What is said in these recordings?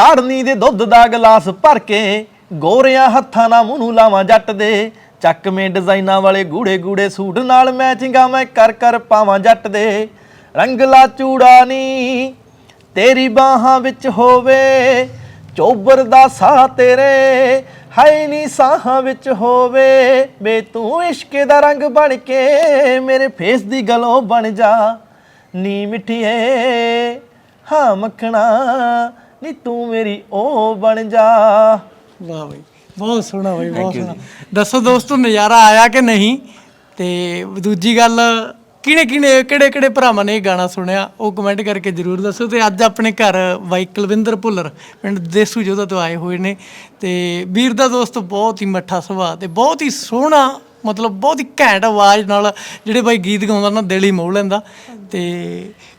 ਕਾੜਨੀ ਦੇ ਦੁੱਧ ਦਾ ਗਲਾਸ ਭਰ ਕੇ ਗੋਰਿਆਂ ਹੱਥਾਂ ਨਾਲ ਮੂੰਹ ਨੂੰ ਲਾਵਾਂ ਜੱਟ ਦੇ। ਚੱਕਵੇਂ ਡਿਜ਼ਾਈਨਾਂ ਵਾਲੇ ਗੂੜੇ ਗੂੜੇ ਸੂਟ ਨਾਲ ਮੈਚਿੰਗਾਂ ਮੈਂ ਕਰ ਕਰ ਪਾਵਾਂ ਜੱਟ ਦੇ। ਰੰਗਲਾ ਚੂੜਾ ਨੀ, ਤੇਰੀ ਬਾਹਾਂ ਵਿੱਚ ਹੋਵੇ, ਚੋਬਰ ਦਾ ਸਾਹ ਤੇਰੇ ਹਾਈ ਨੀ ਸਾਹਾਂ ਵਿੱਚ ਹੋਵੇ। ਬੇ ਤੂੰ ਇਸ਼ਕ ਦਾ ਰੰਗ ਬਣ ਕੇ ਮੇਰੇ ਫੇਸ ਦੀ ਗਲੋਂ ਬਣ ਜਾ। ਨੀ ਮਿੱਠੀਏ, ਹਾਂ ਮੱਖਣਾ ਨੀ ਤੂੰ ਮੇਰੀ ਉਹ ਬਣ ਜਾ। ਵਾਹ ਬਈ ਬਹੁਤ ਸੋਹਣਾ ਬਈ ਬਹੁਤ ਸੋਹਣਾ। ਦੱਸੋ ਦੋਸਤੋ ਨਜ਼ਾਰਾ ਆਇਆ ਕਿ ਨਹੀਂ? ਤੇ ਦੂਜੀ ਗੱਲ ਕਿਹਨੇ ਕਿਹਨੇ ਕਿਹੜੇ ਕਿਹੜੇ ਭਰਾਵਾਂ ਨੇ ਇਹ ਗਾਣਾ ਸੁਣਿਆ? ਉਹ ਕਮੈਂਟ ਕਰਕੇ ਜਰੂਰ ਦੱਸੋ। ਤੇ ਅੱਜ ਆਪਣੇ ਘਰ ਬਾਈ ਕੁਲਵਿੰਦਰ ਭੁੱਲਰ ਪਿੰਡ ਦੇਸੂ ਜੋਧਾ ਤੋਂ ਆਏ ਹੋਏ ਨੇ। ਤੇ ਵੀਰ ਦਾ ਦੋਸਤ ਬਹੁਤ ਹੀ ਮੱਠਾ ਸੁਭਾਅ ਤੇ ਬਹੁਤ ਹੀ ਸੋਹਣਾ ਮਤਲਬ ਬਹੁਤ ਹੀ ਘੈਂਟ ਆਵਾਜ਼ ਨਾਲ ਜਿਹੜੇ ਬਾਈ ਗੀਤ ਗਾਉਂਦਾ ਨਾ ਦਿਲ ਹੀ ਮੋਹ ਲੈਂਦਾ। ਤੇ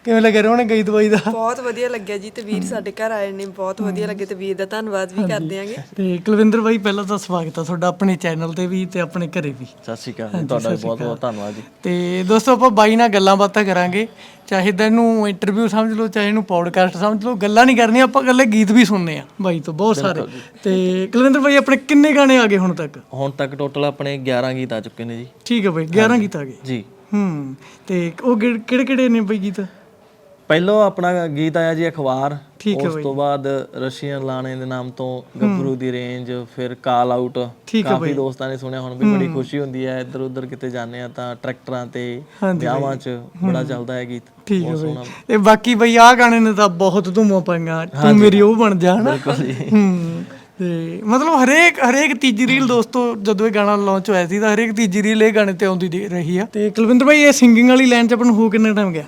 ਕਿਵੇਂ ਲੱਗਿਆ ਰੋਣੇ ਗੀਤ ਬਾਈ ਦਾ? ਬਹੁਤ ਵਧੀਆ ਲੱਗਿਆ ਜੀ ਤੇ ਵੀਰ ਸਾਡੇ ਘਰ ਆਏ ਨੇ ਬਹੁਤ ਵਧੀਆ ਲੱਗੇ ਤੇ ਵੀਰ ਦਾ ਧੰਨਵਾਦ ਵੀ ਕਰਦੇ ਆਂਗੇ। ਤੇ ਕੁਲਵਿੰਦਰ ਬਾਈ ਪਹਿਲਾਂ ਤਾਂ ਸਵਾਗਤ ਆ ਤੁਹਾਡਾ ਆਪਣੇ ਚੈਨਲ ਤੇ ਵੀ ਤੇ ਆਪਣੇ ਘਰੇ ਵੀ। ਸਤਿ ਸ਼੍ਰੀ ਅਕਾਲ ਤੁਹਾਡਾ ਬਹੁਤ ਬਹੁਤ ਧੰਨਵਾਦ ਜੀ। ਤੇ ਦੋਸਤੋ ਆਪਾਂ ਬਾਈ ਨਾਲ ਗੱਲਾਂ ਬਾਤਾਂ ਕਰਾਂਗੇ। ਚਾਹੇ ਤਾਂ ਇਹਨੂੰ ਇੰਟਰਵਿਊ ਸਮਝ ਲਓ ਚਾਹੇ ਇਹਨੂੰ ਪੌਡਕਾਸਟ ਸਮਝ ਲਓ ਗੱਲਾਂ ਨਹੀਂ ਕਰਨੀਆਂ ਆਪਾਂ ਇਕੱਲੇ ਗੀਤ ਵੀ ਸੁਣਨੇ ਆ ਬਾਈ ਤੋਂ ਬਹੁਤ ਸਾਰੇ। ਤੇ ਕੁਲਵਿੰਦਰ ਬਾਈ ਆਪਣੇ ਕਿੰਨੇ ਗਾਣੇ ਆ ਗਏ ਹੁਣ ਤੱਕ? ਹੁਣ ਤੱਕ ਟੋਟਲ ਆਪਣੇ 11 ਗੀਤ ਆ ਚੁੱਕੇ ਨੇ ਜੀ। ਠੀਕ ਹੈ ਬਾਈ 11 ਗੀਤ ਆ ਗਏ। ਜੀ। ਹੂੰ ਤੇ ਉਹ ਕਿਹੜੇ ਕਿਹੜੇ ਨੇ ਬਾਈ ਗੀਤ? ਪਹਿਲੋਂ ਆਪਣਾ ਗੀਤ ਆਇਆ ਜੀ ਅਖਬਾਰ। ਠੀਕ ਹੈ ਉਸ ਤੋਂ ਬਾਅਦ ਰਸ਼ੀਅਨ ਲਾਣੇ ਦੇ ਨਾਮ ਤੋਂ ਗੱਭਰੂ ਦੀ ਰੇਂਜ ਫਿਰ ਕਾਲ ਆਊਟ। ਕਾਫੀ ਦੋਸਤਾਂ ਨੇ ਸੁਣਿਆ ਹੁਣ ਵੀ ਬੜੀ ਖੁਸ਼ੀ ਹੁੰਦੀ ਹੈ ਇੱਧਰ ਉੱਧਰ ਕਿਤੇ ਜਾਂਦੇ ਆ ਤਾਂ ਟਰੈਕਟਰਾਂ ਤੇ ਵਿਆਹਾਂ 'ਚ ਬੜਾ ਚੱਲਦਾ ਹੈ ਗੀਤ। ਠੀਕ ਹੈ ਬਹੁਤ ਬਾਈ। ਸੋਹਣਾ। ਤੇ ਬਾਕੀ ਬਾਈ ਆਹ ਗਾਣੇ ਨੇ ਤਾਂ ਬਹੁਤ ਧੂਮਾਂ ਪਾਈਆਂ ਤੂੰ ਮੇਰੀ ਉਹ ਬਣ ਜਾ ਹਨਾ? ਬਿਲਕੁਲ ਜੀ। ਹੂੰ। ਤੇ ਮਤਲਬ ਹਰੇਕ ਹਰੇਕ ਤੀਜੀ ਰੀਲ ਦੋਸਤੋ ਜਦੋਂ ਇਹ ਗਾਣਾ ਲਾਂਚ ਹੋਇਆ ਸੀ ਤਾਂ ਹਰੇਕ ਤੀਜੀ ਰੀਲ ਇਹ ਗਾਣੇ ਤੇ ਆਉਂਦੀ ਦੇ ਰਹੀ ਆ। ਤੇ ਕੁਲਵਿੰਦਰ ਭਾਈ ਇਹ ਸਿੰਗਿੰਗ ਵਾਲੀ ਲਾਈਨ 'ਚ ਆਪਾਂ ਨੂੰ ਹੋ ਕਿੰਨਾ ਟਾਈਮ ਗਿਆ?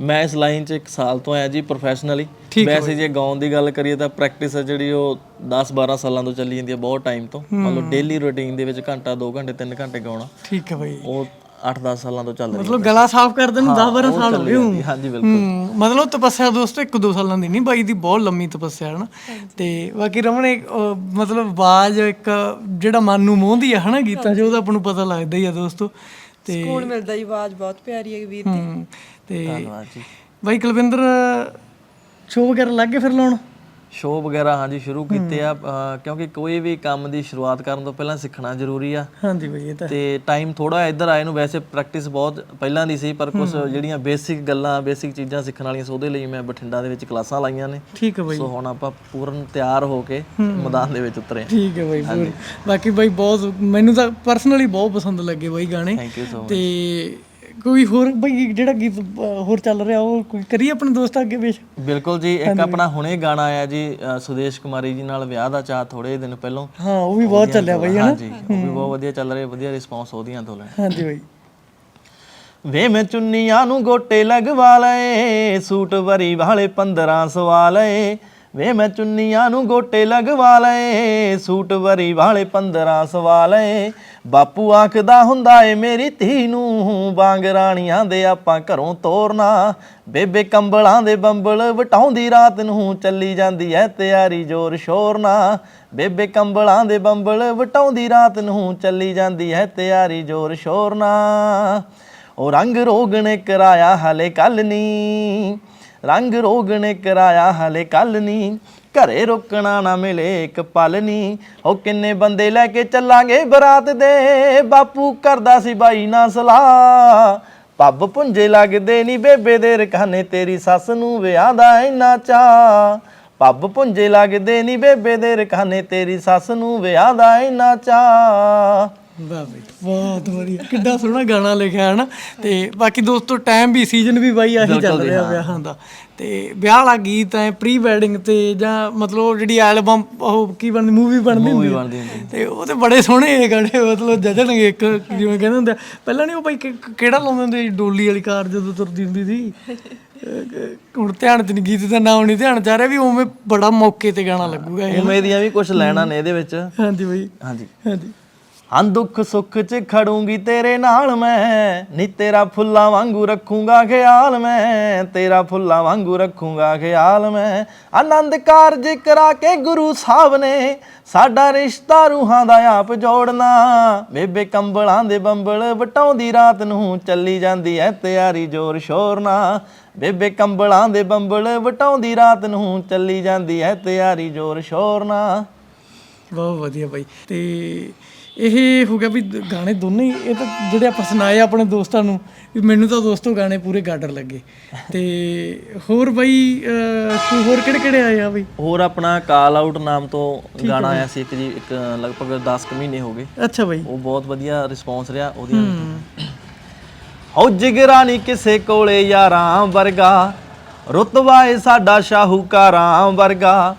ਮੈਂ ਇਸ ਲਾਈਨ 'ਚ ਇੱਕ ਸਾਲ ਤੋਂ ਆਇਆ ਜੀ ਪ੍ਰੋਫੈਸ਼ਨਲੀ ਵੈਸੇ ਜੇ ਗਾਉਣ ਦੀ ਗੱਲ ਕਰੀਏ ਤਾਂ ਪ੍ਰੈਕਟਿਸ ਹੈ ਜਿਹੜੀ ਉਹ 10 12 ਸਾਲਾਂ ਤੋਂ ਚੱਲੀ ਜਾਂਦੀ ਹੈ ਬਹੁਤ ਟਾਈਮ ਤੋਂ। ਮਤਲਬ ਡੇਲੀ ਰੂਟੀਨ ਦੇ ਵਿੱਚ ਘੰਟਾ 2 ਘੰਟੇ 3 ਘੰਟੇ ਗਾਉਣਾ। ਠੀਕ ਹੈ ਭਾਈ ਉਹ 8-10 ਸਾਲਾਂ ਤੋਂ ਚੱਲ ਰਹੀ ਹੈ। ਮਤਲਬ ਗਲਾ ਸਾਫ਼ ਕਰਦੇ ਨੂੰ 10 12 ਸਾਲ ਹੋ ਗਏ ਹੋਣ। ਹਾਂਜੀ, ਬਿਲਕੁਲ। ਹੂੰ ਮਤਲਬ ਤਪੱਸਿਆ ਦੋਸਤੋ ਇੱਕ ਦੋ ਸਾਲਾਂ ਦੀ ਨਹੀਂ ਬਾਈ ਦੀ ਬਹੁਤ ਲੰਮੀ ਤਪੱਸਿਆ ਹੈ ਨਾ। ਤੇ ਬਾਕੀ ਰਮਣ ਇੱਕ, ਮਤਲਬ ਆਵਾਜ਼ ਇੱਕ ਜਿਹੜਾ ਮਨ ਨੂੰ ਮੋਹਦੀ ਆ ਹਨਾ ਗੀਤਾਂ 'ਚ ਉਹਦਾ ਆਪਾਂ ਨੂੰ ਪਤਾ ਲੱਗਦਾ ਹੀ ਆ ਦੋਸਤੋ। ਤੇ ਸਕੂਨ ਮਿਲਦਾ ਜੀ ਆਵਾਜ਼ ਬਹੁਤ ਪਿਆਰੀ ਹੈ ਵੀਰ ਦੀ। ਹੂੰ ਤੇ ਧੰਨਵਾਦ ਜੀ। ਬਾਈ ਕੁਲਵਿੰਦਰ ਸ਼ੋਅ ਵਗੈਰਾ ਲੱਗੇ ਫਿਰ ਲਾਉਣ? ਸ਼ੋਅ ਵਗੈਰਾ ਹਾਂਜੀ ਸ਼ੁਰੂ ਕੀਤੇ ਆ ਕਿਉਂਕਿ ਕੋਈ ਵੀ ਕੰਮ ਦੀ ਸ਼ੁਰੂਆਤ ਕਰਨ ਤੋਂ ਪਹਿਲਾਂ ਸਿੱਖਣਾ ਜ਼ਰੂਰੀ ਆ। ਹਾਂਜੀ ਬਾਈ ਇਹ ਤਾਂ ਤੇ ਟਾਈਮ ਥੋੜਾ ਇੱਧਰ ਆਏ ਨੂੰ ਵੈਸੇ ਪ੍ਰੈਕਟਿਸ ਬਹੁਤ ਪਹਿਲਾਂ ਦੀ ਸੀ ਪਰ ਕੁਝ ਜਿਹੜੀਆਂ ਬੇਸਿਕ ਗੱਲਾਂ ਬੇਸਿਕ ਚੀਜ਼ਾਂ ਸਿੱਖਣ ਵਾਲੀਆਂ ਸੀ ਉਹਦੇ ਲਈ ਮੈਂ ਬਠਿੰਡਾ ਦੇ ਵਿੱਚ ਕਲਾਸਾਂ ਲਾਈਆਂ ਨੇ। ਠੀਕ ਹੈ ਬਾਈ। ਸੋ ਹੁਣ ਆਪਾਂ ਪੂਰਨ ਤਿਆਰ ਹੋ ਕੇ ਮੈਦਾਨ ਦੇ ਵਿੱਚ ਉਤਰੇ ਠੀਕ ਹੈ ਬਾਈ ਪੂਰੀ ਬਾਕੀ ਬਾਈ ਬਹੁਤ ਮੈਨੂੰ ਤਾਂ ਪਰਸਨਲੀ ਬਹੁਤ ਪਸੰਦ ਲੱਗੇ ਬਾਈ ਗਾਣੇ। ਥੈਂਕ ਯੂ ਸੋ ਤੇ ਕੋਈ ਹੋਰ ਬਾਈ ਜਿਹੜਾ ਗੀਤ ਹੋਰ ਚੱਲ ਰਿਹਾ ਉਹ ਕੋਈ ਕਰੀ ਆਪਣੇ ਦੋਸਤਾਂ ਅੱਗੇ ਪੇਸ਼? ਬਿਲਕੁਲ ਜੀ ਇੱਕ ਆਪਣਾ ਹੁਣੇ ਗਾਣਾ ਆਇਆ ਜੀ ਅ, ਸੁਦੇਸ਼ ਕੁਮਾਰੀ ਜੀ ਨਾਲ ਵਿਆਹ ਦਾ ਚਾਹ ਥੋੜੇ ਦਿਨ ਪਹਿਲਾਂ। ਹਾਂ ਉਹ ਵੀ ਬਹੁਤ ਚੱਲਿਆ ਬਾਈ ਹਨਾ? ਹਾਂਜੀ ਉਹ ਵੀ ਬਹੁਤ ਵਧੀਆ ਚੱਲ ਰਿਹਾ ਵਧੀਆ ਰਿਸਪੌਂਸ ਉਹਦੀਆਂ ਤੋਂ ਲੈ। ਹਾਂਜੀ ਬਾਈ। ਵੇ ਮੈਂ ਚੁੰਨੀਆਂ ਨੂੰ ਗੋਟੇ ਲਗਵਾ ਲਏ ਸੂਟ ਵਰੀ ਵਾਲੇ 15 ਸਵਾ ਲਏ। ਵੇ ਮੈਂ ਚੁੰਨੀਆਂ ਨੂੰ ਗੋਟੇ ਲਗਵਾ ਲਏ, ਸੂਟ ਵਰੀ ਵਾਲੇ 15 ਸਵਾ ਲਏ ਬਾਪੂ ਆਖਦਾ ਹੁੰਦਾ ਏ, ਮੇਰੀ ਧੀ ਨੂੰ ਵਾਂਗ ਰਾਣੀਆਂ ਦੇ ਆਪਾਂ ਘਰੋਂ ਤੋਰਨਾ। ਬੇਬੇ ਕੰਬਲਾਂ ਦੇ ਬੰਬਲ ਵਟਾਉਂਦੀ ਰਾਤ ਨੂੰ ਚੱਲੀ ਜਾਂਦੀ ਐ, ਤਿਆਰੀ ਜ਼ੋਰ ਸ਼ੋਰ ਨਾ ਬੇਬੇ ਕੰਬਲਾਂ ਦੇ ਬੰਬਲ ਵਟਾਉਂਦੀ ਰਾਤ ਨੂੰ ਚੱਲੀ ਜਾਂਦੀ ਐ, ਤਿਆਰੀ ਜ਼ੋਰ ਸ਼ੋਰ ਨਾ ਉਹ ਰੰਗ ਰੋਗ ਨੇ ਕਰਾਇਆ ਹਲੇ ਕੱਲ ਨੀ। ਰੰਗ ਰੋਗ ਨੇ ਕਰਾਇਆ ਹਲੇ ਕੱਲ ਨੀ। ਘਰੇ ਰੁਕਣਾ ਨਾ ਮਿਲੇ ਇੱਕ ਪਲ ਨੀ। ਉਹ ਕਿੰਨੇ ਬੰਦੇ ਲੈ ਕੇ ਚੱਲਾਂਗੇ ਬਰਾਤ ਦੇ। ਬਾਪੂ ਕਰਦਾ ਸੀ ਬਾਈ ਨਾ ਸਲਾਹ। ਪੱਬ ਪੁੰਜੇ ਲੱਗਦੇ ਨੀ ਬੇਬੇ ਦੇ ਰਖਾਨੇ। ਤੇਰੀ ਸੱਸ ਨੂੰ ਵਿਆਹ ਦਾ ਇੰਨਾ ਚਾ ਪੱਬ ਪੁੰਜੇ ਲੱਗਦੇ ਨੀ ਬੇਬੇ ਦੇ ਰਖਾਨੇ। ਤੇਰੀ ਸੱਸ ਨੂੰ ਵਿਆਹ ਦਾ ਇੰਨਾ ਚਾ ਵਾਹ ਬਈ ਬਹੁਤ ਵਧੀਆ। ਕਿੱਡਾ ਸੋਹਣਾ ਗਾਣਾ ਲਿਖਿਆ ਹੈ ਨਾ। ਤੇ ਬਾਕੀ ਦੋਸਤੋ ਟਾਈਮ ਵੀ ਸੀਜ਼ਨ ਵੀ ਬਾਈ ਆਹੀ ਚੱਲ ਰਿਹਾ ਵਿਆਹਾਂ ਦਾ। ਤੇ ਵਿਆਹ ਵਾਲਾ ਗੀਤ ਐ ਪ੍ਰੀ ਵੈਡਿੰਗ ਤੇ ਜਾਂ ਮਤਲਬ ਜਿਹੜੀ ਐਲਬਮ ਉਹ ਕੀ ਬਣਦੀ ਮੂਵੀ ਬਣਦੀ ਹੁੰਦੀ ਤੇ ਉਹ ਤੇ ਬੜੇ ਸੋਹਣੇ ਇਹ ਗਾਣੇ ਮਤਲਬ ਜਜਣਗੇ ਇੱਕ ਜਿਵੇਂ ਕਹਿੰਦੇ ਹੁੰਦੇ। ਪਹਿਲਾਂ ਨਹੀਂ ਉਹ ਬਾਈ ਕਿਹੜਾ ਲਾਉਂਦੇ ਹੁੰਦੇ ਡੋਲੀ ਵਾਲੀ ਕਾਰ ਜਦੋਂ ਤੁਰਦੀ ਹੁੰਦੀ ਸੀ? ਹੁਣ ਧਿਆਨ ਚ ਨਹੀਂ ਗੀਤ ਦਾ ਨਾਮ ਨਹੀਂ ਧਿਆਨ ਚ ਆ ਰਿਹਾ ਵੀ ਉਵੇਂ ਬੜਾ ਮੌਕੇ ਤੇ ਗਾਣਾ ਲੱਗੂਗਾ ਇਹ। ਉਮੀਦ ਦੀਆਂ ਵੀ ਕੁਝ ਲੈਣਾ ਨੇ ਇਹਦੇ ਵਿੱਚ। ਹਾਂਜੀ ਬਾਈ। ਹਾਂਜੀ। ਹਾਂਜੀ। ਹਾਂ ਦੁੱਖ ਸੁੱਖ 'ਚ ਖੜੂੰਗੀ ਤੇਰੇ ਨਾਲ ਮੈਂ। ਨੀ ਤੇਰਾ ਫੁੱਲਾਂ ਵਾਂਗੂ ਰੱਖੂੰਗਾ ਖਿਆਲ ਮੈਂ। ਤੇਰਾ ਫੁੱਲਾਂ ਵਾਂਗੂ ਰੱਖੂੰਗਾ ਖਿਆਲ ਮੈਂ। ਆਨੰਦ ਕਾਰਜ ਕਰਾ ਕੇ ਗੁਰੂ ਸਾਹਿਬ ਨੇ ਸਾਡਾ ਰਿਸ਼ਤਾ ਰੂਹਾਂ ਦਾ ਆਪ ਜੋੜਨਾ। ਬੇਬੇ ਕੰਬਲਾਂ ਦੇ ਬੰਬਲ ਵਟਾਉਂਦੀ ਰਾਤ ਨੂੰ ਚੱਲੀ ਜਾਂਦੀ ਐ ਤਿਆਰੀ ਜ਼ੋਰ ਸ਼ੋਰ ਨਾ ਬੇਬੇ ਕੰਬਲਾਂ ਦੇ ਬੰਬਲ ਵਟਾਉਂਦੀ ਰਾਤ ਨੂੰ ਚੱਲੀ ਜਾਂਦੀ ਐ ਤਿਆਰੀ ਜ਼ੋਰ ਸ਼ੋਰ ਨਾ ਬਹੁਤ ਵਧੀਆ ਬਾਈ। ਤੇ ਇਹ ਹੋ ਗਿਆ ਵੀ ਗਾਣੇ ਦੋਨੇ ਹੀ ਇਹ ਤਾਂ ਜਿਹੜੇ ਆਪਾਂ ਸੁਣਾਏ ਆਪਣੇ ਦੋਸਤਾਂ ਨੂੰ ਵੀ ਮੈਨੂੰ ਤਾਂ ਦੋਸਤੋ ਗਾਣੇ ਪੂਰੇ ਗਾਡਰ ਲੱਗੇ। ਤੇ ਹੋਰ ਬਾਈ ਕੋਈ ਹੋਰ ਕਿਹੜੇ ਕਿਹੜੇ ਆਏ ਆ ਬਈ? ਹੋਰ ਆਪਣਾ ਕਾਲ ਆਊਟ ਨਾਮ ਤੋਂ ਗਾਣਾ ਆਇਆ ਸੀ ਇੱਕ ਜੀ ਇੱਕ ਲਗਭਗ 10 ਕੁ ਮਹੀਨੇ ਹੋ ਗਏ। ਅੱਛਾ ਬਾਈ। ਉਹ ਬਹੁਤ ਵਧੀਆ ਰਿਸਪੌਂਸ ਰਿਹਾ ਉਹਦੀਆਂ ਹੋ। ਜਿਗਰਾ ਨਹੀਂ ਕਿਸੇ ਕੋਲੇ ਯਾਰਾਂ ਵਰਗਾ ਰੁਤਬਾ ਏ ਸਾਡਾ ਸ਼ਾਹੂਕਾਰਾਂ ਵਰਗਾ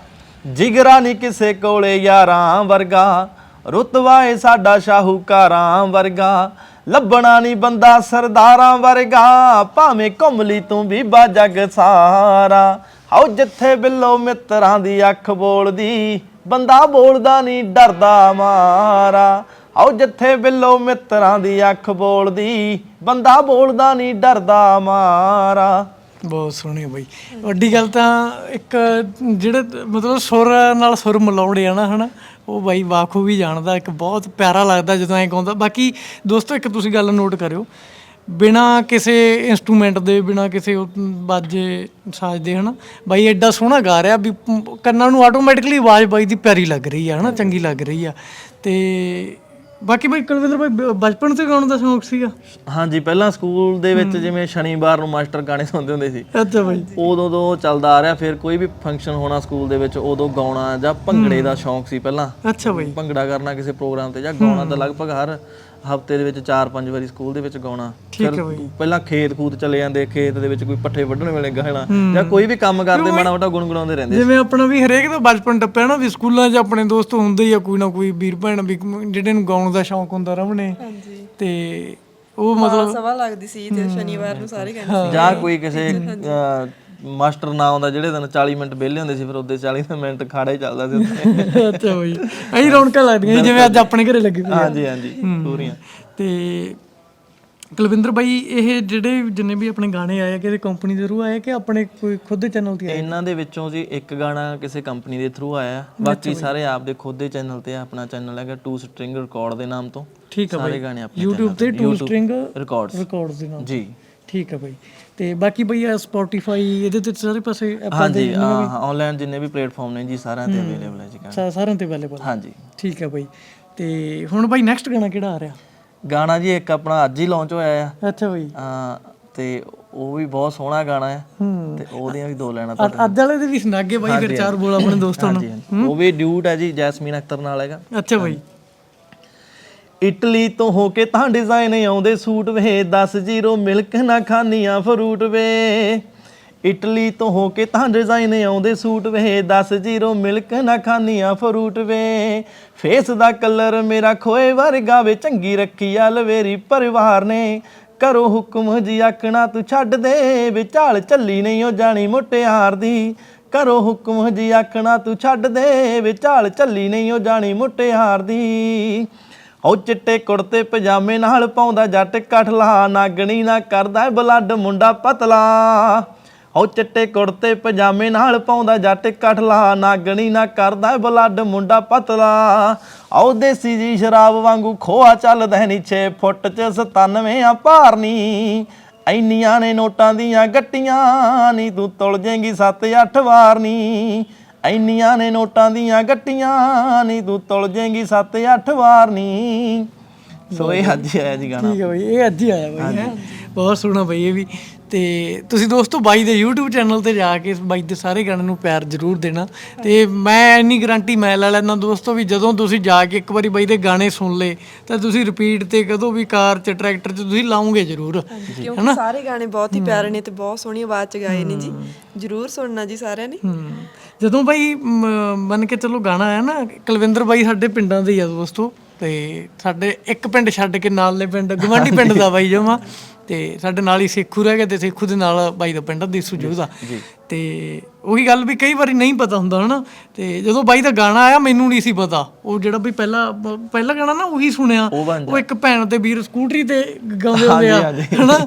ਜਿਗਰਾ ਨਹੀਂ ਕਿਸੇ ਕੋਲੇ ਯਾਰਾਂ ਵਰਗਾ ਰੁਤਬਾ ਏ ਸਾਡਾ ਸ਼ਾਹੂਕਾਰਾਂ ਵਰਗਾ, ਲੱਭਣਾ ਨਹੀਂ ਬੰਦਾ ਸਰਦਾਰਾਂ ਵਰਗਾ, ਭਾਵੇਂ ਘੁੰਮ ਲਈ ਤੂੰ ਬੀਬਾ ਜੱਗ ਸਾਰਾ। ਆਓ ਜਿੱਥੇ ਬਿੱਲੋ ਮਿੱਤਰਾਂ ਦੀ ਅੱਖ ਬੋਲਦੀ, ਬੰਦਾ ਬੋਲਦਾ ਨਹੀਂ ਡਰਦਾ ਮਾਰਾ। ਆਓ ਜਿੱਥੇ ਬਿੱਲੋ ਮਿੱਤਰਾਂ ਦੀ ਅੱਖ ਬੋਲਦੀ, ਬੰਦਾ ਬੋਲਦਾ ਨਹੀਂ ਡਰਦਾ ਮਾਰਾ। ਬਹੁਤ ਸੋਹਣੇ ਬਾਈ। ਵੱਡੀ ਗੱਲ ਤਾਂ ਇੱਕ ਜਿਹੜੇ ਮਤਲਬ ਸੁਰ ਨਾਲ ਸੁਰ ਮਿਲਾਉਣੇ ਆ ਨਾ, ਹਨਾ? ਉਹ ਬਾਈ ਵਾਖੂ ਵੀ ਜਾਣਦਾ, ਇੱਕ ਬਹੁਤ ਪਿਆਰਾ ਲੱਗਦਾ ਜਦੋਂ ਐਂ ਗਾਉਂਦਾ। ਬਾਕੀ ਦੋਸਤੋ, ਇੱਕ ਤੁਸੀਂ ਗੱਲ ਨੋਟ ਕਰਿਓ। ਬਿਨਾ ਕਿਸੇ ਇਨਸਟਰੂਮੈਂਟ ਦੇ, ਬਿਨਾ ਕਿਸੇ ਉਹ ਬਾਜੇ ਸਾਜ਼ ਦੇ ਹਨਾ? ਬਾਈ ਐਡਾ ਸੋਹਣਾ ਗਾ ਰਿਹਾ ਵੀ ਕੰਨਾਂ ਨੂੰ ਆਟੋਮੈਟਿਕਲੀ ਆਵਾਜ਼ ਬਾਈ ਦੀ ਪਿਆਰੀ ਲੱਗ ਰਹੀ ਆ, ਹਨਾ? ਚੰਗੀ ਲੱਗ ਰਹੀ ਆ। ਤੇ ਬਾਕੀ ਬਾਈ ਕੁਲਵਿੰਦਰ ਬ- ਬਚਪਨ ਤੋਂ ਗਾਉਣ ਦਾ ਸ਼ੌਂਕ ਸੀਗਾ। ਹਾਂਜੀ ਪਹਿਲਾਂ ਸਕੂਲ ਦੇ ਵਿੱਚ ਜਿਵੇਂ ਸ਼ਨੀਵਾਰ ਨੂੰ ਮਾਸਟਰ ਗਾਣੇ ਸੁਣਦੇ ਹੁੰਦੇ ਸੀ। ਅੱਛਾ ਬਾਈ ਉਦੋਂ ਤੋਂ ਚੱਲਦਾ ਆ ਰਿਹਾ ਫਿਰ ਕੋਈ ਵੀ ਫੰਕਸ਼ਨ ਹੋਣਾ ਸਕੂਲ ਦੇ ਵਿੱਚ ਉਦੋਂ ਗਾਉਣਾ ਜਾਂ ਭੰਗੜੇ ਦਾ ਸ਼ੌਂਕ ਸੀ ਪਹਿਲਾਂ। ਅੱਛਾ ਬਾਈ ਭੰਗੜਾ ਕਰਨਾ ਕਿਸੇ ਪ੍ਰੋਗਰਾਮ ਤੇ ਜਾਂ ਗਾਉਣਾ ਤਾਂ ਲਗਭਗ ਹਰ ਹਫ਼ਤੇ ਦੇ ਵਿੱਚ 4-5 ਵਾਰੀ ਸਕੂਲ ਦੇ ਵਿੱਚ ਗਾਉਣਾ। ਠੀਕ ਹੈ ਬਾਈ। ਪਹਿਲਾਂ ਖੇਤ ਖੂਤ ਚਲੇ ਜਾਂਦੇ ਖੇਤ ਦੇ ਵਿੱਚ ਕੋਈ ਪੱਠੇ ਵੱਢਣ ਵੇਲੇ ਗਾਣਾ ਜਾਂ ਕੋਈ ਵੀ ਕੰਮ ਕਰਦੇ ਮਾੜਾ ਮੋਟਾ ਗੁੰਗਣਾਉਂਦੇ ਰਹਿੰਦੇ ਜਿਵੇਂ ਆਪਣਾ ਵੀ ਹਰੇਕ ਦਾ ਬਚਪਨ ਟੱਪਿਆ ਨਾ ਵੀ ਸਕੂਲਾਂ 'ਚ ਆਪਣੇ ਦੋਸਤ ਹੁੰਦੇ ਹੀ ਆ ਕੋਈ ਨਾ ਕੋਈ ਵੀਰ ਭੈਣ ਵੀ ਜਿਹੜੇ ਨੂੰ ਗਾਉਣ ਦਾ ਸ਼ੌਂਕ ਹੁੰਦਾ ਰਵਣੇ ਤੇ ਉਹ ਮਤਲਬ ਸਵਾ ਲੱਗਦੀ ਸੀ ਤੇ ਸ਼ਨੀਵਾਰ ਨੂੰ ਸਾਰੇ ਕਹਿੰਦੇ ਜਾਂ ਕੋਈ ਕਿਸੇ ਮਾਸਟਰ ਨਾ ਆਉਂਦਾ ਜਿਹੜੇ ਦਿਨ 40 ਮਿੰਟ ਵਿਹਲੇ ਹੁੰਦੇ ਸੀ ਫਿਰ ਉਹਦੇ 40 ਮਿੰਟ ਖਾੜਾ ਚੱਲਦਾ ਸੀ ਉੱਥੇ। ਅੱਛਾ ਬਈ। ਐਂ ਰੌਣਕਾਂ ਲੱਗਦੀਆਂ ਸੀ ਜਿਵੇਂ ਅੱਜ ਆਪਣੇ ਘਰੇ ਲੱਗੀ ਆ। ਹਾਂਜੀ ਹਾਂਜੀ ਪੂਰੀਆਂ। ਤੇ ਕੁਲਵਿੰਦਰ ਬਾਈ ਇਹ ਜਿਹੜੇ ਜਿੰਨੇ ਵੀ ਆਪਣੇ ਗਾਣੇ ਆਏ ਆ ਕਿਸੇ ਕੰਪਨੀ ਦੇ ਥਰੂ ਆਏ ਆ ਕਿ ਆਪਣੇ ਕੋਈ ਖੁਦ ਦੇ ਚੈਨਲ ਤੇ ਆਏ ਇਹਨਾਂ ਦੇ ਵਿੱਚੋਂ ਜੀ ਇੱਕ ਗਾਣਾ ਕਿਸੇ ਕੰਪਨੀ ਦੇ ਥਰੂ ਆਇਆ। ਬਾਕੀ ਸਾਰੇ ਆਪ ਦੇ ਖੁਦ ਦੇ ਚੈਨਲ ਤੇ ਆ। ਆਪਣਾ ਚੈਨਲ ਹੈਗਾ ਟੂ ਸਟ੍ਰਿੰਗ ਰਿਕਾਰਡ ਦੇ ਨਾਮ ਤੋਂ। ਠੀਕ ਆ ਸਾਰੇ ਗਾਣੇ ਆਪਣੇ YouTube ਤੇ ਟੂ ਸਟ੍ਰਿੰਗ ਰਿਕਾਰਡਸ ਰਿਕਾਰਡਸ ਦੇ ਨਾਮ ਜੀ। ਠੀਕ ਆ ਬਾਈ। ਤੇ ਬਾਕੀ ਬਈ ਆ ਸਪੋਟੀਫਾਈ ਇਹਦੇ ਤੇ ਸਾਰੇ ਪਾਸੇ ਆਪਾਂ ਹਾਂਜੀ ਆਨਲਾਈਨ ਜਿੰਨੇ ਵੀ ਪਲੇਟਫਾਰਮ ਨੇ ਜੀ ਸਾਰਿਆਂ ਤੇ ਅਵੇਲੇਬਲ ਹੈ ਜੀ ਗਾਣਾ। ਸਾਰਿਆਂ ਤੇ ਅਵੇਲੇਬਲ ਹਾਂਜੀ। ਠੀਕ ਆ ਬਾਈ। ਤੇ ਹੁਣ ਬਾਈ ਨੈਕਸਟ ਗਾਣਾ ਕਿਹੜਾ ਆ ਰਿਹਾ? ਗਾਣਾ ਜੀ ਇੱਕ ਆਪਣਾ ਅੱਜ ਹੀ ਲਾਂਚ ਹੋਇਆ ਆ। ਅੱਛਾ ਬਾਈ। ਅਹ, ਤੇ ਉਹ ਵੀ ਬਹੁਤ ਸੋਹਣਾ ਗਾਣਾ ਹੈ। ਹੂੰ। ਤੇ ਉਹਦੀਆਂ ਵੀ ਦੋ ਲੈਣਾ ਅ- ਅੱਜ ਵਾਲੇ ਦੇ ਵੀ ਸੁਣਾਗੇ ਬਾਈ ਫਿਰ ਚਾਰ ਬੋਲ ਆਪਣੇ ਦੋਸਤਾਂ ਨੂੰ। ਉਹ ਵੀ ਡਿਊਟ ਹੈ ਜੀ ਜੈਸਮੀਨ ਅਖਤਰ ਨਾਲ ਹੈਗਾ। ਅੱਛਾ ਬਾਈ। ਇਟਲੀ ਤੋਂ ਹੋ ਕੇ ਤਾਂ ਡਿਜ਼ਾਈਨ ਆਉਂਦੇ ਸੂਟ ਵੇ। 10 ਜ਼ੀਰੋ ਮਿਲਕ ਨਾ ਖਾਨੀਆਂ ਫਰੂਟ ਵੇ। ਇਟਲੀ ਤੋਂ ਹੋ ਕੇ ਤਾਂ ਡਿਜ਼ਾਈਨ ਆਉਂਦੇ ਸੂਟ ਵੇ। 10 ਜ਼ੀਰੋ ਮਿਲਕ ਨਾ ਖਾਨੀਆਂ ਫਰੂਟ ਵੇ। ਫੇਸ ਦਾ ਕਲਰ ਮੇਰਾ ਖੋਏ ਵਰਗਾ ਵੇ। ਚੰਗੀ ਰੱਖੀ ਆ ਲਵੇਰੀ ਪਰਿਵਾਰ ਨੇ। ਕਰੋ ਹੁਕਮ ਜੀ ਆਖਣਾ ਤੂੰ ਛੱਡ ਦੇ। ਵਿਚਾਲ ਚੱਲੀ ਨਹੀਂ ਉਹ ਜਾਣੀ ਮੁਟਿਆਰ ਦੀ। ਕਰੋ ਹੁਕਮ ਜੀ ਆਖਣਾ ਤੂੰ ਛੱਡ ਦੇ। ਵਿਚਾਲ ਚੱਲੀ ਨਹੀਂ ਉਹ ਜਾਣੀ ਮੁਟਿਆਰ ਦੀ। ਉਹ ਚਿੱਟੇ ਕੁੜਤੇ ਪਜਾਮੇ ਨਾਲ ਪਾਉਂਦਾ ਜੱਟ ਕਠਲਾ, ਨਾਗਣੀ ਨਾ ਕਰਦਾ ਬਲੱਡ ਮੁੰਡਾ ਪਤਲਾ। ਉਹ ਚਿੱਟੇ ਕੁੜਤੇ ਪਜਾਮੇ ਨਾਲ ਪਾਉਂਦਾ ਜੱਟ ਕਠਲਾ, ਨਾਗਣੀ ਨਾ ਕਰਦਾ ਬਲੱਡ ਮੁੰਡਾ ਪਤਲਾ। ਆਓ ਦੇਸੀ ਜੀ ਸ਼ਰਾਬ ਵਾਂਗੂ ਖੋਆ ਚੱਲਦਾ ਨੀ 6 ਫੁੱਟ ਚ 97 ਆ ਭਾਰਨੀ। ਐਨੀਆਂ ਨੇ ਨੋਟਾਂ ਦੀਆਂ ਗੱਟੀਆਂ ਨੀ, ਤੂੰ ਤੁਲ ਜੇਗੀ 7-8 ਵਾਰ ਨੀ ਐਨੀਆਂ ਨੇ ਨੋਟਾਂ ਦੀਆਂ ਗੱਟੀਆਂ ਨਹੀਂ ਤੂੰ ਤੁਲ ਜੇਂਗੀ 7-8 ਵਾਰ ਨੀ। ਸੋ ਇਹ ਅੱਜ ਹੀ ਆਇਆ ਜੀ ਗਾਣਾ। ਠੀਕ ਹੈ ਬਾਈ ਇਹ ਅੱਜ ਹੀ ਆਇਆ ਬਾਈ ਹੈ? ਬਹੁਤ ਸੋਹਣਾ ਬਾਈ ਇਹ ਵੀ। ਤੇ ਤੁਸੀਂ ਦੋਸਤੋ ਬਾਈ ਦੇ YouTube ਚੈਨਲ ਤੇ ਜਾ ਕੇ ਇਸ ਬਾਈ ਦੇ ਸਾਰੇ ਗਾਣਿਆਂ ਨੂੰ ਪਿਆਰ ਜ਼ਰੂਰ ਦੇਣਾ। ਤੇ ਮੈਂ ਇੰਨੀ ਗਾਰੰਟੀ ਮੈਂ ਲੈ ਲੈਣਾ ਦੋਸਤੋ ਵੀ ਜਦੋਂ ਤੁਸੀਂ ਜਾ ਕੇ ਇੱਕ ਵਾਰੀ ਬਾਈ ਦੇ ਗਾਣੇ ਸੁਣ ਲਏ ਤਾਂ ਤੁਸੀਂ ਰਿਪੀਟ ਤੇ ਕਦੋਂ ਵੀ ਕਾਰ 'ਚ ਟਰੈਕਟਰ 'ਚ ਤੁਸੀਂ ਲਾਉਂਗੇ ਜ਼ਰੂਰ। ਕਿਉਂਕਿ ਸਾਰੇ ਗਾਣੇ ਬਹੁਤ ਹੀ ਪਿਆਰੇ ਨੇ ਤੇ ਬਹੁਤ ਸੋਹਣੀ ਆਵਾਜ਼ ਚ ਗਾਏ ਨੇ ਜੀ। ਜਰੂਰ ਸੁਣਨਾ ਜੀ ਸਾਰਿਆਂ ਨੇ। ਜਦੋਂ ਬਾਈ ਮੰਨ ਕੇ ਚੱਲੋ ਗਾਣਾ ਆਇਆ ਨਾ ਕੁਲਵਿੰਦਰ ਬਾਈ ਸਾਡੇ ਪਿੰਡਾਂ ਦੇ ਹੀ ਆ ਦੋਸਤੋ। ਤੇ ਸਾਡੇ ਇੱਕ ਪਿੰਡ ਛੱਡ ਕੇ ਨਾਲਲੇ ਪਿੰਡ ਗਵਾਂਢੀ ਪਿੰਡ ਦਾ ਬਾਈ ਜਮਾ ਤੇ ਸਾਡੇ ਨਾਲ ਹੀ ਸੇਖੂ ਰਹਿ ਗਿਆ ਤੇ ਸੇਖੂ ਦੇ ਨਾਲ ਬਾਈ ਦਾ ਪਿੰਡ ਦੇਸੂ ਜੋਧ ਦਾ। ਤੇ ਉਹੀ ਗੱਲ ਵੀ ਕਈ ਵਾਰੀ ਨਹੀਂ ਪਤਾ ਹੁੰਦਾ ਹਨਾ ਤੇ ਜਦੋਂ ਬਾਈ ਦਾ ਗਾਣਾ ਆਇਆ ਮੈਨੂੰ ਨਹੀਂ ਸੀ ਪਤਾ। ਉਹ ਜਿਹੜਾ ਵੀ ਪਹਿਲਾ ਪਹਿਲਾ ਗਾਣਾ ਨਾ ਉਹੀ ਸੁਣਿਆ। ਉਹ ਇੱਕ ਭੈਣ ਤੇ ਵੀਰ ਸਕੂਟਰੀ ਤੇ ਗਾਉਂਦੇ ਹੁੰਦੇ ਆ ਹਨਾ?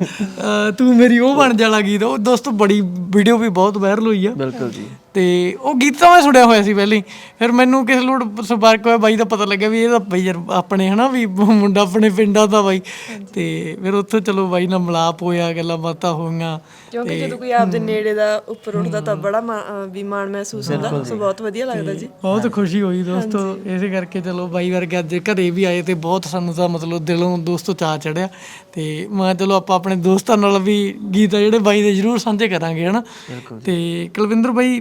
ਤੂੰ ਮੇਰੀ ਉਹ ਬਣ ਜਾਲਾ ਗੀਤ। ਉਹ ਦੋਸਤੋ ਬੜੀ ਵੀਡੀਓ ਵੀ ਬਹੁਤ ਵਾਇਰਲ ਹੋਈ ਆ। ਬਿਲਕੁਲ ਜੀ। ਤੇ ਉਹ ਗੀਤ ਤਾਂ ਮੈਂ ਸੁਣਿਆ ਹੋਇਆ ਸੀ ਪਹਿਲਾਂ। ਹੀ ਫਿਰ ਮੈਨੂੰ ਕਿਸੇ ਲੋੜ ਸੰਪਰਕ ਹੋਇਆ ਬਾਈ ਦਾ ਪਤਾ ਲੱਗਿਆ ਵੀ ਇਹ ਤਾਂ ਬਈ ਯਾਰ ਆਪਣੇ ਹਨਾ ਵੀ ਮੁੰਡਾ ਆਪਣੇ ਪਿੰਡਾਂ ਦਾ ਬਾਈ। ਤੇ ਫਿਰ ਉੱਥੇ ਚਲੋ ਬਾਈ ਨਾਲ ਮਲਾਪ ਹੋਇਆ ਗੱਲਾਂ ਬਾਤਾਂ ਹੋਈਆਂ। ਕਿਉਂਕਿ ਜਦੋਂ ਕੋਈ ਆਪਦੇ ਨੇੜੇ ਦਾ ਉੱਪਰ ਉੱਠਦਾ ਤਾਂ ਬੜਾ ਵੀ ਮਾਣ ਮਹਿਸੂਸ ਹੁੰਦਾ। ਸੋ ਬਹੁਤ ਵਧੀਆ ਲੱਗਦਾ ਜੀ। ਬਹੁਤ ਖੁਸ਼ੀ ਹੋਈ ਦੋਸਤੋ। ਇਸੇ ਕਰਕੇ ਚਲੋ ਬਾਈ ਵਰਗੇ ਅੱਜ ਘਰੇ ਵੀ ਆਏ ਤੇ ਬਹੁਤ ਸਾਨੂੰ ਤਾਂ ਮਤਲਬ ਦਿਲੋਂ ਦੋਸਤੋ ਚਾਹ ਚੜਿਆ। ਤੇ ਮੈਂ ਚਲੋ ਆਪਾਂ ਆਪਣੇ ਦੋਸਤਾਂ ਨਾਲ ਵੀ ਗੀਤ ਆ ਜਿਹੜੇ ਬਾਈ ਦੇ ਜ਼ਰੂਰ ਸਾਂਝੇ ਕਰਾਂਗੇ ਹਨਾ। ਤੇ ਕੁਲਵਿੰਦਰ ਬਾਈ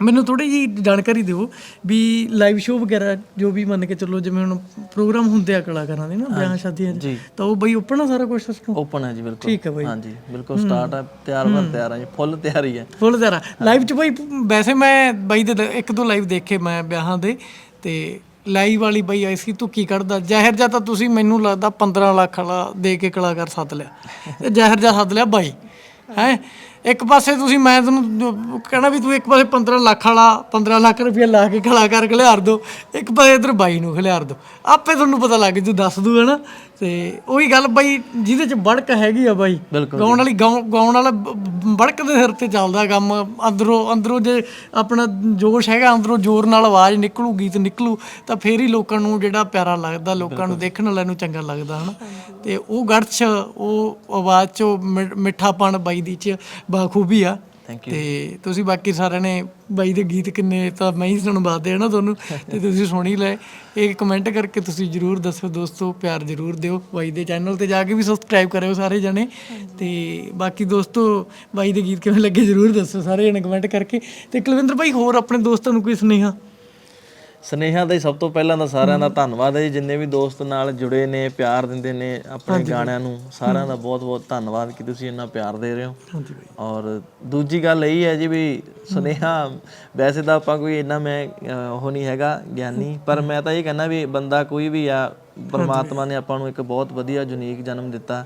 ਮੈਨੂੰ ਥੋੜੀ ਜੀ ਜਾਣਕਾਰੀ ਦਿਓ ਵੀ ਲਾਈਵ ਸ਼ੋਅ ਵਗੈਰਾ ਜੋ ਵੀ ਮੰਨ ਕੇ ਚੱਲੋ ਜਿਵੇਂ ਹੁਣ ਪ੍ਰੋਗਰਾਮ ਹੁੰਦੇ ਆ ਕਲਾਕਾਰਾਂ ਦੇ ਨਾ ਵਿਆਹ ਸ਼ਾਦੀਆਂ 'ਚ ਤਾਂ ਉਹ ਬਾਈ ਓਪਨ ਆ ਸਾਰਾ ਕੁਝ ਸਿਸਟਮ ਓਪਨ ਹੈ ਜੀ ਬਿਲਕੁਲ। ਠੀਕ ਹੈ ਬਾਈ। ਹਾਂਜੀ ਬਿਲਕੁਲ ਸਟਾਰਟ ਹੈ। ਤਿਆਰ ਵਰ ਤਿਆਰ ਹੈ ਜੀ ਫੁੱਲ ਤਿਆਰੀ ਹੈ ਫੁੱਲ ਜ਼ਰਾ ਲਾਈਵ ਚ ਬਾਈ ਵੈਸੇ ਮੈਂ ਬਾਈ ਦੇ ਦ- ਇੱਕ ਦੋ ਲਾਈਵ ਦੇਖੇ ਮੈਂ ਵਿਆਹਾਂ ਦੇ ਤੇ ਲਾਈਵ ਵਾਲੀ ਬਾਈ ਆਈ ਸੀ ਤੂੰ ਕੀ ਕੱਢਦਾ। ਜ਼ਹਿਰ ਜਾ ਤਾਂ ਤੁਸੀਂ ਮੈਨੂੰ ਲੱਗਦਾ 15 ਲੱਖ ਵਾਲਾ ਦੇ ਕੇ ਕਲਾਕਾਰ ਸੱਦ ਲਿਆ। ਤੇ ਜ਼ਹਿਰ ਜਾ ਸੱਦ ਲਿਆ ਬਾਈ। ਹੈ? ਇੱਕ ਪਾਸੇ ਤੁਸੀਂ ਮੈਂ ਤੁਹਾਨੂੰ ਕਹਿਣਾ ਵੀ ਤੂੰ ਇੱਕ ਪਾਸੇ 15 ਲੱਖ ਵਾਲਾ 15 ਲੱਖ ਰੁਪਏ ਲਾ ਕੇ ਕਲਾਕਾਰ ਖਿਲਾਰ ਦੋ। ਇੱਕ ਪਾਸੇ ਇਧਰ ਬਾਈ ਨੂੰ ਖਿਲਾਰ ਦੋ। ਆਪੇ ਤੁਹਾਨੂੰ ਪਤਾ ਲੱਗ ਜੂ ਦੱਸ ਦੂ ਹਨਾ? ਤੇ ਉਹੀ ਗੱਲ ਬਾਈ ਜਿਹਦੇ ਚ ਬੜਕ ਹੈਗੀ ਆ ਬਾਈ। ਗਾਉਣ ਵਾਲੀ ਗਾਉ- ਗਾਉਣ ਵਾਲਾ ਬੜਕ ਦੇ ਸਿਰ ਤੇ ਚੱਲਦਾ ਕੰਮ। ਅੰਦਰੋਂ ਅੰਦਰੋਂ ਜੇ ਆਪਣਾ ਜੋਸ਼ ਹੈਗਾ ਅੰਦਰੋਂ ਜ਼ੋਰ ਨਾਲ ਆਵਾਜ਼ ਨਿਕਲੂ ਗੀਤ ਨਿਕਲੂ ਤਾਂ ਫੇਰ ਹੀ ਲੋਕਾਂ ਨੂੰ ਜਿਹੜਾ ਪਿਆਰਾ ਲੱਗਦਾ ਲੋਕਾਂ ਨੂੰ ਦੇਖਣ ਵਾਲਿਆਂ ਨੂੰ ਚੰਗਾ ਲੱਗਦਾ ਹਨਾ? ਤੇ ਉਹ ਗੜਛ ਉਹ ਆਵਾਜ਼ ਚ ਮਿੱਠਾਪਣ ਬਾਈ ਦੀ ਚ ਬਾਖੂਬੀ ਆ। ਤੇ ਤੁਸੀਂ ਬਾਕੀ ਸਾਰਿਆਂ ਨੇ ਬਾਈ ਦੇ ਗੀਤ ਕਿੰਨੇ ਤਾਂ ਮੈਂ ਹੀ ਸੁਣਵਾਦੇ ਆ ਨਾ ਤੁਹਾਨੂੰ ਤੇ ਤੁਸੀਂ ਸੁਣ ਹੀ ਲਏ ਇਹ ਕਮੈਂਟ ਕਰਕੇ ਤੁਸੀਂ ਜਰੂਰ ਦੱਸੋ ਦੋਸਤੋ ਪਿਆਰ ਜਰੂਰ ਦਿਓ ਬਾਈ ਦੇ ਚੈਨਲ ਤੇ ਜਾ ਕੇ ਵੀ ਸਬਸਕ੍ਰਾਈਬ ਕਰਿਓ ਸਾਰੇ ਜਣੇ। ਤੇ ਬਾਕੀ ਦੋਸਤੋ ਬਾਈ ਦੇ ਗੀਤ ਕਿਵੇਂ ਲੱਗੇ ਜਰੂਰ ਦੱਸੋ ਸਾਰੇ ਜਣੇ ਕਮੈਂਟ ਕਰਕੇ। ਤੇ ਕੁਲਵਿੰਦਰ ਭਾਈ ਹੋਰ ਆਪਣੇ ਦੋਸਤਾਂ ਨੂੰ ਕੋਈ ਸੁਨੇਹਾ? ਸਨੇਹਾ ਦਾ ਹੀ ਸਭ ਤੋਂ ਪਹਿਲਾਂ ਤਾਂ ਸਾਰਿਆਂ ਦਾ ਧੰਨਵਾਦ ਹੈ ਜੀ। ਜਿੰਨੇ ਵੀ ਦੋਸਤ ਨਾਲ ਜੁੜੇ ਨੇ ਪਿਆਰ ਦਿੰਦੇ ਨੇ ਆਪਣੇ ਗਾਣਿਆਂ ਨੂੰ ਸਾਰਿਆਂ ਦਾ ਬਹੁਤ-ਬਹੁਤ ਧੰਨਵਾਦ ਕਿ ਤੁਸੀਂ ਇੰਨਾ ਪਿਆਰ ਦੇ ਰਹੇ ਹੋ। ਹਾਂਜੀ ਬਾਈ। ਔਰ ਦੂਜੀ ਗੱਲ ਇਹ ਹੈ ਜੀ ਵੀ ਸੁਨੇਹਾ ਵੈਸੇ ਤਾਂ ਆਪਾਂ ਕੋਈ ਇੰਨਾ ਮੈਂ ਉਹ ਨਹੀਂ ਹੈਗਾ ਗਿਆਨੀ ਪਰ ਮੈਂ ਤਾਂ ਇਹ ਕਹਿੰਦਾ ਵੀ ਬੰਦਾ ਕੋਈ ਵੀ ਆ ਪਰਮਾਤਮਾ ਨੇ ਆਪਾਂ ਨੂੰ ਇੱਕ ਬਹੁਤ ਵਧੀਆ ਯੂਨੀਕ ਜਨਮ ਦਿੱਤਾ।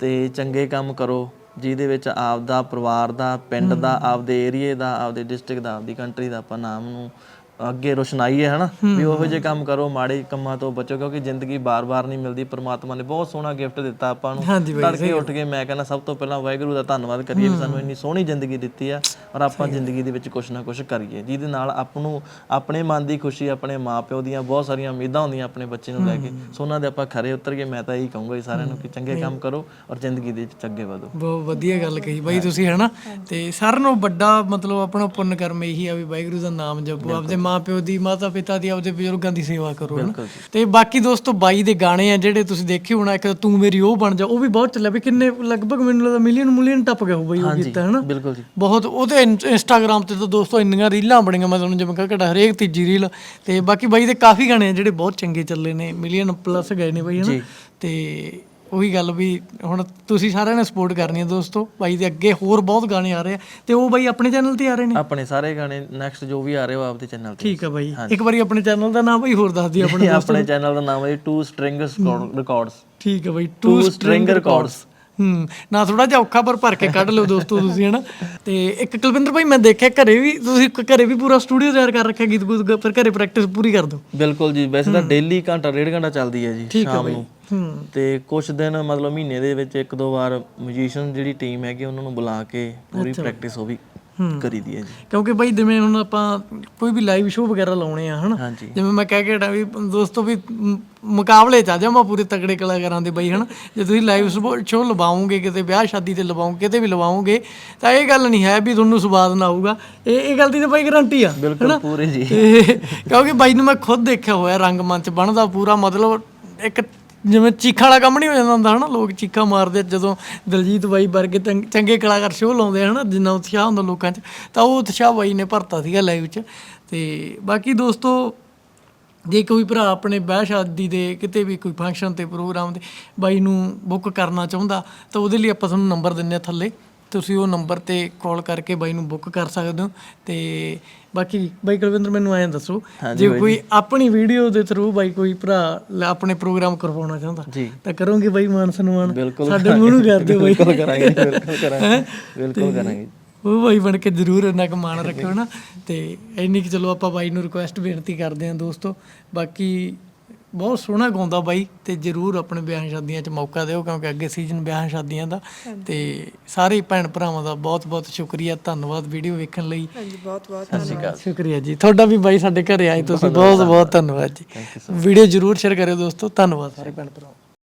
ਤੇ ਚੰਗੇ ਕੰਮ ਕਰੋ ਜਿਹਦੇ ਵਿੱਚ ਆਪਦਾ ਪਰਿਵਾਰ ਦਾ ਪਿੰਡ ਦਾ ਆਪਦੇ ਏਰੀਏ ਦਾ ਆਪਦੇ ਡਿਸਟ੍ਰਿਕਟ ਦਾ ਆਪਦੀ ਕੰਟਰੀ ਦਾ ਆਪਾਂ ਨਾਮ ਨੂੰ ਅੱਗੇ ਰੋਸ਼ਨਾਈ ਹੈ ਹਨਾ? ਵੀ ਉਹੋ ਜਿਹੇ ਕੰਮ ਕਰੋ ਮਾੜੇ ਕੰਮਾਂ ਤੋਂ ਬਚੋ ਕਿਉਂਕਿ ਜ਼ਿੰਦਗੀ ਬਾਰ-ਬਾਰ ਨਹੀਂ ਮਿਲਦੀ। ਪਰਮਾਤਮਾ ਨੇ ਬਹੁਤ ਸੋਹਣਾ ਗਿਫਟ ਦਿੱਤਾ ਆਪਾਂ ਨੂੰ। ਤੜਕੇ ਉੱਠ ਕੇ ਮੈਂ ਕਹਿੰਦਾ ਸਭ ਤੋਂ ਪਹਿਲਾਂ ਵਾਹਿਗੁਰੂ ਦਾ ਧੰਨਵਾਦ ਕਰੀਏ ਵੀ ਸਾਨੂੰ ਇੰਨੀ ਸੋਹਣੀ ਜ਼ਿੰਦਗੀ ਦਿੱਤੀ ਆ ਔਰ ਆਪਾਂ ਜ਼ਿੰਦਗੀ ਦੇ ਵਿੱਚ ਕੁਝ ਨਾ ਕੁਝ ਕਰੀਏ। ਜਿਹਦੇ ਨਾਲ ਆਪ ਨੂੰ ਆਪਣੇ ਮਨ ਦੀ ਖੁਸ਼ੀ ਆਪਣੇ ਮਾਪਿਓ ਦੀਆਂ ਬਹੁਤ ਸਾਰੀਆਂ ਉਮੀਦਾਂ ਹੁੰਦੀਆਂ ਆਪਣੇ ਬੱਚੇ ਨੂੰ ਲੈ ਕੇ। ਸੋ ਉਹਨਾਂ ਦੇ ਆਪਾਂ ਖਰੇ ਉਤਰ ਕੇ ਮੈਂ ਤਾਂ ਇਹੀ ਕਹੂੰਗਾ ਜੀ ਸਾਰਿਆਂ ਨੂੰ ਕਿ ਚੰਗੇ ਕੰਮ ਕਰੋ ਔਰ ਜ਼ਿੰਦਗੀ ਦੇ ਵਿੱਚ ਅੱਗੇ ਵਧੋ। ਬਹੁਤ ਵਧੀਆ ਗੱਲ ਕਹੀ ਬਾਈ ਤੁਸੀਂ ਹਨਾ? ਤੇ ਸਾਰਿਆਂ ਨੂੰ ਵੱਡਾ ਮਤਲਬ ਆਪਣਾ ਪੁੰਨ ਕਰਮ ਇਹੀ ਆ ਵੀ ਵਾਹਿਗੁਰੂ ਦਾ ਨਾਮ ਜਪੋ ਆਪਦੇ ਮਾਪਿਓ ਦੀ ਮਾਤਾ ਪਿਤਾ ਦੀ ਆਪਦੇ ਬਜ਼ੁਰਗਾਂ ਦੀ ਸੇਵਾ ਕਰੋ ਹਨਾ? ਤੇ ਬਾਕੀ ਦੋਸਤੋ ਬਾਈ ਦੇ ਗਾਣੇ ਆ ਜਿਹੜੇ ਤੁਸੀਂ ਦੇਖੇ ਹੋਣਾ ਇੱਕ ਤੂੰ ਮੇਰੀ ਉਹ ਬਣ ਜਾ ਉਹ ਵੀ ਬਹੁਤ ਚੱਲਿਆ ਵੀ ਕਿੰਨੇ ਲਗਭਗ ਮੈਨੂੰ ਲੱਗਦਾ ਮਿਲੀਅਨ ਮਿਲੀਅਨ ਟੱਪ ਗਿਆ ਉਹ ਬਾਈ ਉਹ ਕੀਤਾ ਹਨਾ? ਬਿਲਕੁਲ ਜੀ। ਬਹੁਤ ਉਹਦੇ ਇੰਸਟਾਗ੍ਰam ਤੇ ਤਾਂ ਦੋਸਤੋ ਇੰਨੀਆਂ ਰੀਲਾਂ ਬਣੀਆਂ ਮੈਂ ਤੁਹਾਨੂੰ ਜਿਵੇਂ ਕਹਾਂ ਹਰੇਕ ਤੀਜੀ ਰੀਲ ਤੇ ਬਾਕੀ ਬਾਈ ਦੇ ਕਾਫੀ ਗਾਣੇ ਆ ਜਿਹੜੇ ਬਹੁਤ ਚੰਗੇ ਚੱਲੇ ਨੇ ਮਿਲੀਅਨ ਪਲੱਸ ਗਏ ਨੇ ਬਾਈ ਹਨਾ? ਤੇ ਉਹੀ ਗੱਲ ਵੀ ਹੁਣ ਤੁਸੀਂ ਸਾਰਿਆਂ ਨੇ ਸਪੋਰਟ ਕਰਨੀ ਹੈ ਦੋਸਤੋ। ਬਾਈ ਦੇ ਅੱਗੇ ਹੋਰ ਬਹੁਤ ਗਾਣੇ ਆ ਰਹੇ ਆ। ਤੇ ਉਹ ਬਾਈ ਆਪਣੇ ਚੈਨਲ ਤੇ ਆ ਰਹੇ ਨੇ? ਆਪਣੇ ਸਾਰੇ ਗਾਣੇ ਨੈਕਸਟ ਜੋ ਵੀ ਆ ਰਹੇ ਹੋ ਆਪਦੇ ਚੈਨਲ ਤੇ ਠੀਕ ਆ ਬਾਈ। ਇੱਕ ਵਾਰੀ ਆਪਣੇ ਚੈਨਲ ਦਾ ਨਾਮ ਬਾਈ ਹੋਰ ਦੱਸ ਦਿਓ ਆਪਣੇ ਆਪਣੇ ਚੈਨਲ ਦਾ ਨਾਮ ਹੈ ਟੂ ਸਟ੍ਰਿੰਗ ਰਿਕਾਰਡਸ ਠੀਕ ਆ ਬਾਈ ਟੂ ਟੂ ਸਟ੍ਰਿੰਗ ਰਿਕਾਰਡਸ ਹੂੰ ਨਾ ਥੋੜਾ ਜਿਹਾ ਔਖਾ ਪਰ ਭਰ ਕੇ ਕੱਢ ਲਓ ਦੋਸਤੋ ਤੁਸੀਂ ਹਨਾ? ਤੇ ਇੱਕ ਕੁਲਵਿੰਦਰ ਭਾਈ ਮੈਂ ਦੇਖਿਆ ਘਰੇ ਵੀ ਤੁਸੀਂ ਘਰੇ ਵੀ ਪੂਰਾ ਸਟੂਡੀਓ ਤਿਆਰ ਕਰ ਰੱਖਿਆ ਗੀਤ ਗੂਤ ਪਰ ਘਰੇ ਪ੍ਰੈਕਟਿਸ ਪੂਰੀ ਕਰ ਦੋ ਬਿਲਕੁਲ ਜੀ ਵੈਸੇ ਤਾਂ ਡੇਲੀ ਘੰਟਾ ਡੇਢ ਘੰਟਾ ਚੱਲਦੀ ਹੈ ਜੀ ਸ਼ਾਮ ਨੂੰ। ਹੂੰ। ਤੇ ਕੁਝ ਦਿਨ ਮਤਲਬ ਮਹੀਨੇ ਦੇ ਵਿੱਚ ਇੱਕ ਦੋ ਵਾਰ ਮਿਊਜ਼ੀਸ਼ੀਅਨ ਜਿਹੜੀ ਟੀਮ ਹੈਗੀ ਉਹਨਾਂ ਨੂੰ ਬੁਲਾ ਕੇ ਪੂਰੀ ਪ੍ਰੈਕਟਿਸ ਉਹ ਵੀ ਕਰੀਦੀ ਹੈ ਜੀ। ਕਿਉਂਕਿ ਬਾਈ ਜਿਵੇਂ ਹੁਣ ਆਪਾਂ ਕੋਈ ਵੀ ਲਾਈਵ ਸ਼ੋਅ ਵਗੈਰਾ ਲਾਉਣੇ ਆ ਹਨਾ? ਹਾਂਜੀ। ਜਿਵੇਂ ਮੈਂ ਕਹਿ ਕੇ ਹਟਾਂ ਵੀ ਦੋਸਤੋ ਵੀ ਮ- ਮੁਕਾਬਲੇ ਚ ਆ ਜਾਵਾਂ ਪੂਰੇ ਤਕੜੇ ਕਲਾਕਾਰਾਂ ਦੇ ਬਈ ਹਨਾ? ਜੇ ਤੁਸੀਂ ਲਾਈਵ ਸ਼ੋਅ ਲਵਾਓਗੇ ਕਿਤੇ ਵਿਆਹ ਸ਼ਾਦੀ ਤੇ ਲਵਾਓਗੇ ਕਿਤੇ ਵੀ ਲਵਾਓਗੇ ਤਾਂ ਇਹ ਗੱਲ ਨਹੀਂ ਹੈ ਵੀ ਤੁਹਾਨੂੰ ਸਵਾਦ ਨਾ ਆਊਗਾ। ਇਹ ਇਹ ਗੱਲ ਦੀ ਤਾਂ ਬਾਈ ਗਾਰੰਟੀ ਆ ਬਿਲਕੁਲ ਪੂਰੇ ਜੀ। ਤੇ ਕਿਉਂਕਿ ਬਾਈ ਨੂੰ ਮੈਂ ਖੁਦ ਦੇਖਿਆ ਹੋਇਆ ਰੰਗਮੰਚ ਬਣਦਾ ਪੂਰਾ ਮਤਲਬ ਇੱਕ ਜਿਵੇਂ ਚੀਖਾਂ ਵਾਲਾ ਕੰਮ ਨਹੀਂ ਹੋ ਜਾਂਦਾ ਹੁੰਦਾ ਹਨਾ, ਲੋਕ ਚੀਖਾਂ ਮਾਰਦੇ ਜਦੋਂ ਦਲਜੀਤ ਬਾਈ ਵਰਗੇ ਚੰਗ- ਚੰਗੇ ਕਲਾਕਾਰ ਸ਼ੋਅ ਲਾਉਂਦੇ ਆ ਹਨਾ, ਜਿੰਨਾ ਉਤਸ਼ਾਹ ਹੁੰਦਾ ਲੋਕਾਂ 'ਚ, ਤਾਂ ਉਹ ਉਤਸ਼ਾਹ ਬਾਈ ਨੇ ਭਰਤਾ ਸੀਗਾ ਲਾਈਵ 'ਚ। ਤੇ ਬਾਕੀ ਦੋਸਤੋ, ਜੇ ਕੋਈ ਭਰਾ ਆਪਣੇ ਵਿਆਹ ਸ਼ਾਦੀ ਦੇ ਕਿਤੇ ਵੀ ਕੋਈ ਫੰਕਸ਼ਨ ਤੇ ਪ੍ਰੋਗਰਾਮ ਤੇ ਬਾਈ ਨੂੰ ਬੁੱਕ ਕਰਨਾ ਚਾਹੁੰਦਾ, ਤਾਂ ਉਹਦੇ ਲਈ ਆਪਾਂ ਤੁਹਾਨੂੰ ਨੰਬਰ ਦਿੰਨੇ ਆ ਥੱਲੇ। ਤੁਸੀਂ ਉਹ ਨੰਬਰ ਤੇ ਕਾਲ ਕਰਕੇ ਬਾਈ ਨੂੰ ਬੁੱਕ ਕਰ ਸਕਦੇ ਹੋ ਤੇ ਬਾਕੀ ਬਾਈ ਕੁਲਵਿੰਦਰ ਮੈਨੂੰ ਐਂ ਦੱਸੋ ਜੇ ਕੋਈ ਆਪਣੀ ਵੀਡੀਓ ਦੇ ਥਰੂ ਬਾਈ ਕੋਈ ਭਰਾ ਆਪਣੇ ਪ੍ਰੋਗਰਾਮ ਕਰਵਾਉਣਾ ਚਾਹੁੰਦਾ। ਤਾਂ ਕਰੋਗੇ ਬਾਈ ਮਾਨ ਸਨਮਾਨ। ਸਾਡੇ ਮੂੰਹ ਨੂੰ ਕਰ ਦਿਓ ਬਾਈ। ਬਿਲਕੁਲ ਕਰਾਂਗੇ ਬਿਲਕੁਲ ਕਰਾਂਗੇ। ਬਿਲਕੁਲ ਕਰਾਂਗੇ। ਉਹ ਬਾਈ ਬਣ ਕੇ ਜ਼ਰੂਰ ਇੰਨਾ ਕੁ ਮਾਣ ਰੱਖਿਓ ਨਾ। ਤੇ ਇੰਨੀ ਕਿ ਚਲੋ ਆਪਾਂ ਬਾਈ ਨੂੰ ਰਿਕੁਐਸਟ ਬੇਨਤੀ ਕਰਦੇ ਹਾਂ ਦੋਸਤੋ। ਬਾਕੀ ਬਹੁਤ ਸੋਹਣਾ ਗਾਉਂਦਾ ਬਾਈ ਤੇ ਜ਼ਰੂਰ ਆਪਣੇ ਵਿਆਹ ਸ਼ਾਦੀਆਂ 'ਚ ਮੌਕਾ ਦਿਓ ਕਿਉਂਕਿ ਅੱਗੇ ਸੀਜ਼ਨ ਵਿਆਹ ਸ਼ਾਦੀਆਂ ਦਾ ਤੇ ਸਾਰੇ ਭੈਣ ਭਰਾਵਾਂ ਦਾ ਬਹੁਤ ਬਹੁਤ ਸ਼ੁਕਰੀਆ ਧੰਨਵਾਦ ਵੀਡੀਓ ਵੇਖਣ ਲਈ। ਹਾਂਜੀ ਬਹੁਤ ਬਹੁਤ ਸ਼ੁਕਰੀਆ ਜੀ। ਤੁਹਾਡਾ ਵੀ ਬਾਈ ਸਾਡੇ ਘਰੇ ਆਏ ਤੁਸੀਂ ਬਹੁਤ ਬਹੁਤ ਧੰਨਵਾਦ। ਜੀ। ਵੀਡੀਓ ਜ਼ਰੂਰ ਸ਼ੇਅਰ ਕਰਿਓ ਦੋਸਤੋ ਧੰਨਵਾਦ। ਸਾਰੇ ਭੈਣ ਭਰਾਵਾਂ।